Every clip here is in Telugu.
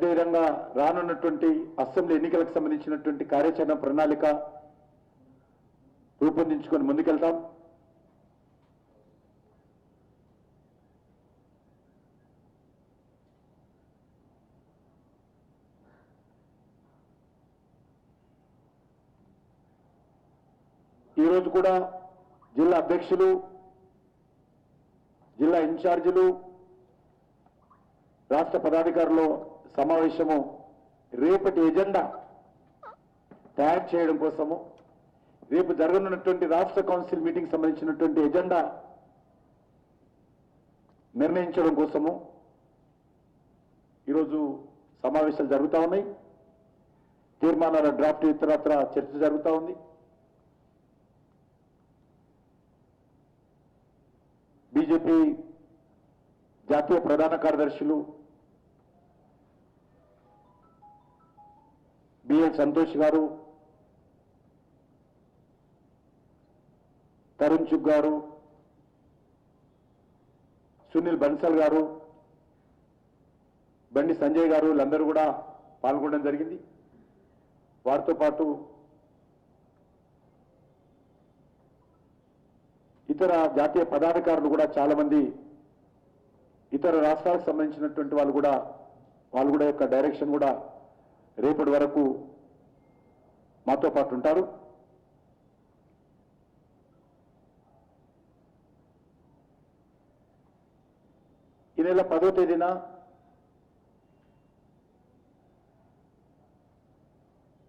అదేవిధంగా రానున్నటువంటి అసెంబ్లీ ఎన్నికలకు సంబంధించినటువంటి కార్యాచరణ ప్రణాళిక రూపొందించుకొని ముందుకెళ్తాం. ఈరోజు కూడా జిల్లా అధ్యక్షులు జిల్లా ఇన్ఛార్జీలు రాష్ట్ర పదాధికారులు సమావేశము రేపటి ఎజెండా తయారు చేయడం కోసము రేపు జరగనున్నటువంటి రాష్ట్ర కౌన్సిల్ మీటింగ్ సంబంధించినటువంటి ఎజెండా నిర్ణయించడం కోసము ఈరోజు సమావేశాలు జరుగుతూ ఉన్నాయి. తీర్మానాల డ్రాఫ్ట్ ఇతరత్ర చర్చ జరుగుతూ ఉంది. బీజేపీ జాతీయ ప్రధాన కార్యదర్శులు బిఎల్ సంతోష్ గారు తరుణ్ చుగ్ గారు సునీల్ బన్సల్ గారు బండి సంజయ్ గారు వీళ్ళందరూ కూడా పాల్గొనడం జరిగింది. వారితో పాటు ఇతర జాతీయ పదాధికారులు కూడా చాలామంది ఇతర రాష్ట్రాలకు సంబంధించినటువంటి వాళ్ళు కూడా వాళ్ళు కూడా యొక్క డైరెక్షన్ కూడా రేపటి వరకు మాతో పాటు ఉంటారు. ఈ నెల పదో తేదీన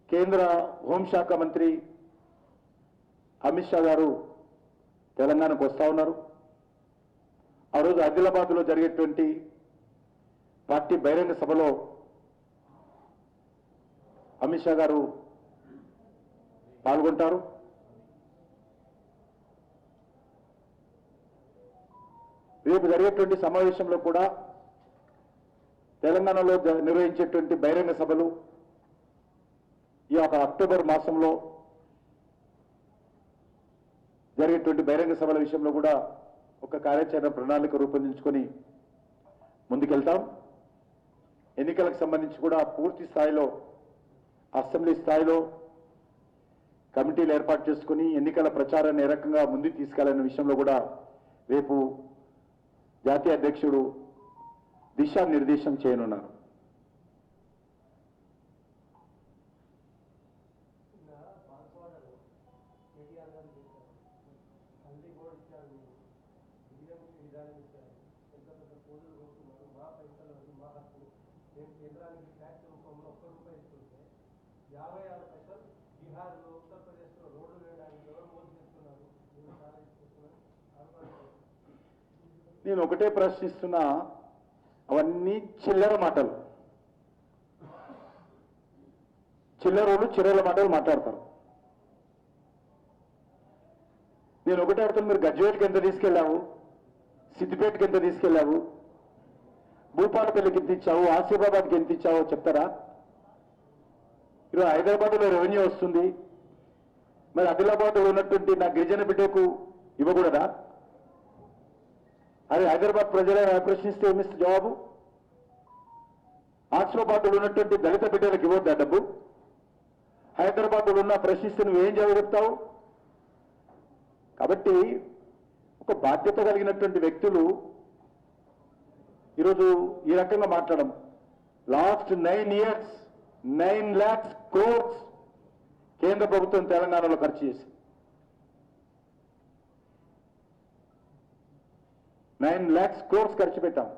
కేంద్ర హోంశాఖ మంత్రి అమిత్ షా గారు తెలంగాణకు వస్తా ఉన్నారు. ఆ రోజు ఆదిలాబాద్లో జరిగేటువంటి పార్టీ బహిరంగ సభలో అమిత్ షా గారు పాల్గొంటారు. రేపు జరిగేటువంటి సమావేశంలో కూడా తెలంగాణలో నిర్వహించేటువంటి బహిరంగ సభలు ఈ యొక్క అక్టోబర్ మాసంలో జరిగేటువంటి బహిరంగ సభల విషయంలో కూడా ఒక కార్యాచరణ ప్రణాళిక రూపొందించుకొని ముందుకెళ్తాం. ఎన్నికలకు సంబంధించి కూడా పూర్తి స్థాయిలో అసెంబ్లీ స్థాయిలో కమిటీలు ఏర్పాటు చేసుకుని ఎన్నికల ప్రచారాన్ని ఏ రకంగా ముందుకు తీసుకెళ్ళనే విషయంలో కూడా రేపు జాతీయ అధ్యక్షుడు దిశానిర్దేశం చేయనున్నారు. నిన్న పెద్ద పెద్ద పోజులు మా పైసలు మా హక్కు. మేము కేంద్రానికి ట్యాక్స్ యాభై ఆరు పైసలు బీహార్లో ఉత్తరప్రదేశ్లో రోడ్లు వేయడానికి ఎవరు మోసం చేస్తున్నారు? నేను ఒకటే ప్రశ్నిస్తున్నా అవన్నీ చిల్లర మాటలు. చిల్లరోళ్ళు చిల్లర మాటలు మాట్లాడతారు. నేను ఒకటే అడుగుతాను మీరు గజ్వేట్కి ఎంత తీసుకెళ్ళావు? సిద్దిపేటకి ఎంత తీసుకెళ్ళావు? భూపాలపల్లికి ఎంత ఇచ్చావు? ఆసిఫాబాద్కి ఎంత ఇచ్చావో చెప్తారా? ఈరోజు హైదరాబాద్లో రెవెన్యూ వస్తుంది. మరి ఆదిలాబాద్లో ఉన్నటువంటి నా గిరిజన బిడ్డకు ఇవ్వకూడదా? అది హైదరాబాద్ ప్రజలను ప్రశ్నిస్తే ఏమిస్తే జవాబు? ఆసిఫాబాద్లో ఉన్నటువంటి దళిత బిడ్డలకు ఇవ్వద్దా డబ్బు? హైదరాబాద్లో ఉన్న ప్రశ్నిస్తే నువ్వేం జవాబు చెప్తావు? కాబట్టి ఒక బాధ్యత కలిగినటువంటి వ్యక్తులు ఈరోజు ఈ రకంగా మాట్లాడడం. Last nine years nine lakhs crores కేంద్ర ప్రభుత్వం తెలంగాణలో ఖర్చు చేసింది. నైన్ ల్యాక్స్ క్రోర్స్ ఖర్చు పెట్టాం.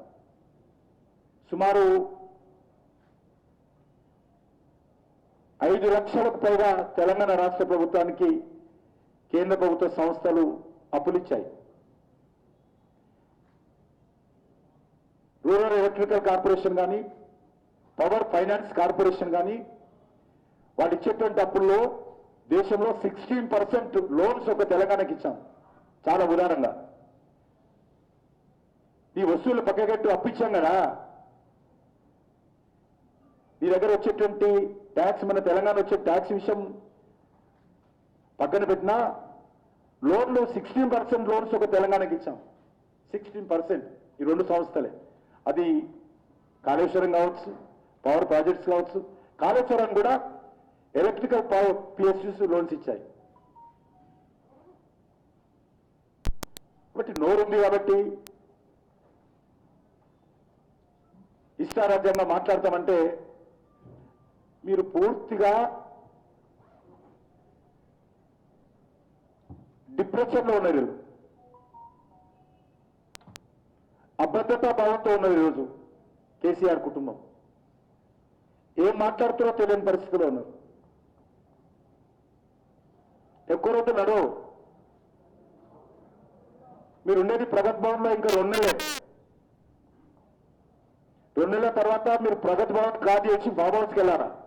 సుమారు ఐదు లక్షలకు పైగా తెలంగాణ రాష్ట్ర ప్రభుత్వానికి కేంద్ర ప్రభుత్వ సంస్థలు అప్పులిచ్చాయి రూరల్ ఎలక్ట్రికల్ కార్పొరేషన్ కానీ పవర్ ఫైనాన్స్ కార్పొరేషన్ కానీ వాళ్ళు ఇచ్చేటువంటి అప్పుల్లో దేశంలో సిక్స్టీన్ పర్సెంట్ లోన్స్ ఒక తెలంగాణకి ఇచ్చాం. చాలా ఉదాహరణగా నీ వస్తువులు పక్కగట్టు అప్పిచ్చాం కదా. నీ దగ్గర వచ్చేటువంటి ట్యాక్స్ మన తెలంగాణ వచ్చే ట్యాక్స్ విషయం పక్కన పెట్టినా లోన్లు సిక్స్టీన్ పర్సెంట్ లోన్స్ ఒక తెలంగాణకి ఇచ్చాం. సిక్స్టీన్ పర్సెంట్ ఈ రెండు సంస్థలే. అది కాళేశ్వరం కావచ్చు పవర్ ప్రాజెక్ట్స్ కావచ్చు. కాళేశ్వరం కూడా ఎలక్ట్రికల్ పవర్ పిఎస్యూస్ లోన్స్ ఇచ్చాయి. కాబట్టి నోరుంది కాబట్టి ఇష్టారాజ్యంగా మాట్లాడతామంటే మీరు పూర్తిగా డిప్రెషన్లో ఉన్నారు వీళ్ళు. అభద్రతా భావంతో ఉన్నది ఈరోజు కేసీఆర్ కుటుంబం. ఏం మాట్లాడుతున్నా తెలియని పరిస్థితిలో ఉన్నారు. ఎక్కువ రోజులు నడవు. మీరు ఉండేది ప్రగతి భవన్లో ఇంకా రెండు నెలలే. రెండు నెలల తర్వాత మీరు ప్రగతి భవన్ కాదు చేసి ఫామ్ వెళ్ళారా?